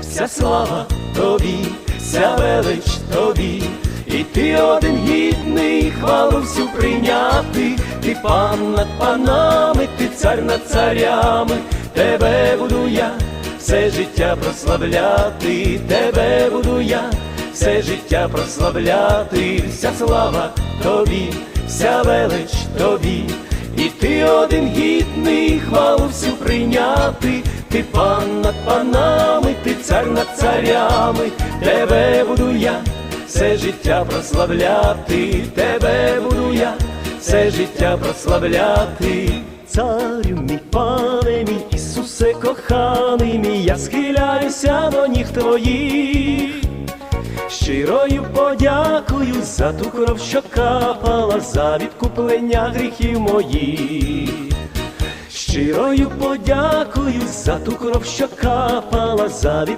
вся слава тобі, вся велич тобі, і ти один гідний, хвалу всю прийняти, ти пан над панами, ти цар над царями, тебе буду я все життя прославляти, тебе буду я все життя прославляти, вся слава тобі, вся велич тобі, і ти один гідний, хвалу всю прийняти, ти пан над панами, цар над царями, тебе буду я все життя прославляти, тебе буду я все життя прославляти. Царю мій пане мій Ісусе коханий мій, я схиляюся до ніг твоїх. Щирою подякую за ту кров, що капала за відкуплення гріхів моїх. Щирою подякую за ту кров, що капала за